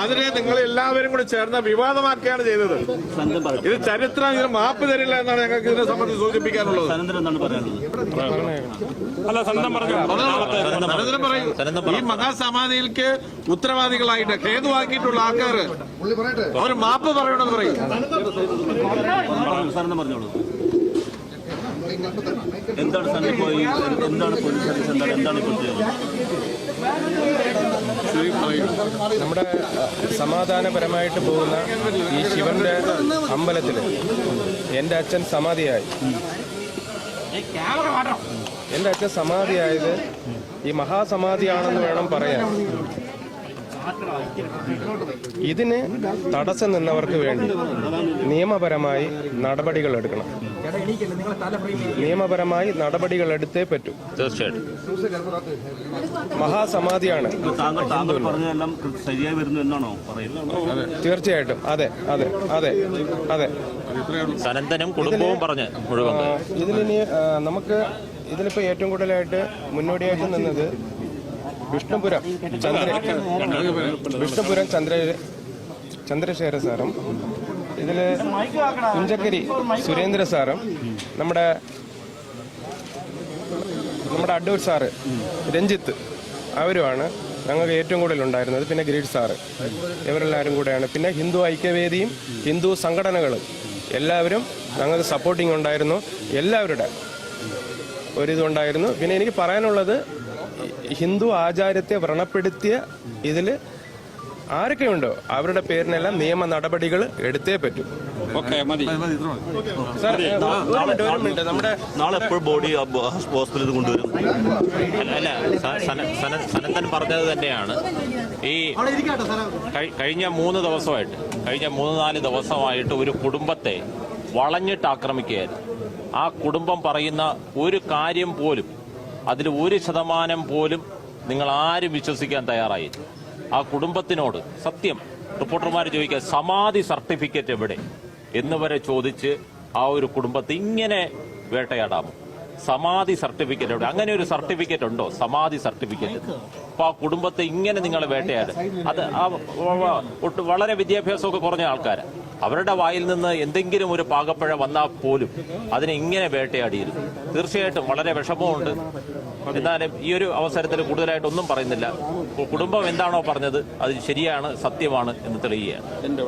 അതിനെ നിങ്ങൾ എല്ലാവരും കൂടി ചേർന്ന് വിവാദമാക്കുകയാണ് ചെയ്തത്. ഇത് ചരിത്രം ഇതിന് മാപ്പ് തരില്ല എന്നാണ് ഞങ്ങൾക്ക് ഇതിനെ സംബന്ധിച്ച് സൂചിപ്പിക്കാനുള്ളത്. ഈ മഹാസമാധിയിലേക്ക് ഉത്തരവാദികളായിട്ട് ഹേതുവാക്കിയിട്ടുള്ള ആൾക്കാർ അവർ മാപ്പ് പറയണമെന്ന് പറയും. പറഞ്ഞോളൂ. എന്താണ് സാർ ഇപ്പോൾ എന്താണ് പോലീസ് സർവീസ് എന്താണ്? എന്താണ് ഇപ്പോൾ നമ്മുടെ സമാധാനപരമായിട്ട് പോകുന്ന ഈ ശിവന്റെ അമ്പലത്തിൽ എന്റെ അച്ഛൻ സമാധിയായി. എന്റെ അച്ഛൻ സമാധിയായത് ഈ മഹാസമാധിയാണെന്ന് വേണം പറയാൻ. ഇതിന് തടസ്സം നിന്നവർക്ക് വേണ്ടി നിയമപരമായി നടപടികൾ എടുക്കണം. നിയമപരമായി നടപടികൾ എടുത്തേ പറ്റൂ. തീർച്ചയായിട്ടും. മഹാസമാധിയാണ്. തീർച്ചയായിട്ടും. അതെ അതെ അതെ അതെ. സനന്തനും കുടുംബവും പറഞ്ഞ് മുഴുവൻ. ഇതിലിനി നമുക്ക് ഇതിലിപ്പോ ഏറ്റവും കൂടുതലായിട്ട് മുന്നോടിയായിട്ട് നിന്നത് വിഷ്ണുപുരം ചന്ദ്ര വിഷ്ണുപുരം ചന്ദ്ര ചന്ദ്രശേഖര സാറും ഇതിൽ കുഞ്ചക്കരി സുരേന്ദ്ര സാറും നമ്മുടെ നമ്മുടെ അടൂർ സാറ് രഞ്ജിത്ത് അവരുമാണ് ഞങ്ങൾക്ക് ഏറ്റവും കൂടുതൽ ഉണ്ടായിരുന്നത്. പിന്നെ ഗ്രീഡ് സാറ് ഇവരെല്ലാവരും കൂടെയാണ്. പിന്നെ ഹിന്ദു ഐക്യവേദിയും ഹിന്ദു സംഘടനകളും എല്ലാവരും ഞങ്ങൾക്ക് സപ്പോർട്ടിങ് ഉണ്ടായിരുന്നു. എല്ലാവരുടെ ഒരിതുണ്ടായിരുന്നു പിന്നെ എനിക്ക് പറയാനുള്ളത് ഹിന്ദു ആചാരത്തെ വ്രണപ്പെടുത്തിയ ഇതിൽ ആരൊക്കെയുണ്ടോ? അവരുടെ പേരിനെല്ലാം നിയമ നടപടികൾ എടുത്തേ പറ്റൂ. ഓക്കെ മതി. സാർ ഏ, ഒരു മിനിറ്റ്, നമ്മുടെ നാളെ എപ്പോൾ ബോഡി ഹോസ്പിറ്റലിൽ കൊണ്ടുവരും. അല്ല അല്ല സന- സന- സനന്ദൻ പറഞ്ഞത് തന്നെയാണ്. ഈ കഴി- കഴിഞ്ഞ മൂന്ന് ദിവസമായിട്ട് കഴിഞ്ഞ മൂന്ന് നാല് ദിവസമായിട്ട് ഒരു കുടുംബത്തെ വളഞ്ഞിട്ട് ആക്രമിക്കുകയായിരുന്നു. ആ കുടുംബം പറയുന്ന ഒരു കാര്യം പോലും അതിൽ ഒരു ശതമാനം പോലും നിങ്ങൾ ആരും വിശ്വസിക്കാൻ തയ്യാറായില്ല. ആ കുടുംബത്തിനോട് സത്യം റിപ്പോർട്ടർമാർ ചോദിക്കുക സമാധി സർട്ടിഫിക്കറ്റ് എവിടെ? എന്ന് വരെ ചോദിച്ച് ആ ഒരു കുടുംബത്തെ ഇങ്ങനെ വേട്ടയാടാമോ? സമാധി സർട്ടിഫിക്കറ്റ് എവിടെ? അങ്ങനെ ഒരു സർട്ടിഫിക്കറ്റ് ഉണ്ടോ? സമാധി സർട്ടിഫിക്കറ്റ്. അപ്പൊ ആ കുടുംബത്തെ ഇങ്ങനെ നിങ്ങൾ വേട്ടയാട്. അത് ആ വളരെ വിദ്യാഭ്യാസമൊക്കെ കുറഞ്ഞ ആൾക്കാരാ. അവരുടെ വായിൽ നിന്ന് എന്തെങ്കിലും ഒരു പാകപ്പഴ വന്നാൽ പോലും അതിനെ ഇങ്ങനെ വേട്ടയാടിയിരുന്നു. തീർച്ചയായിട്ടും വളരെ വിഷമമുണ്ട്. എന്നാലും ഈ ഒരു അവസരത്തിൽ കൂടുതലായിട്ടൊന്നും പറയുന്നില്ല. കുടുംബം എന്താണോ പറഞ്ഞത് അത് ശരിയാണ് സത്യമാണ് എന്ന് തെളിയുകയാണ്.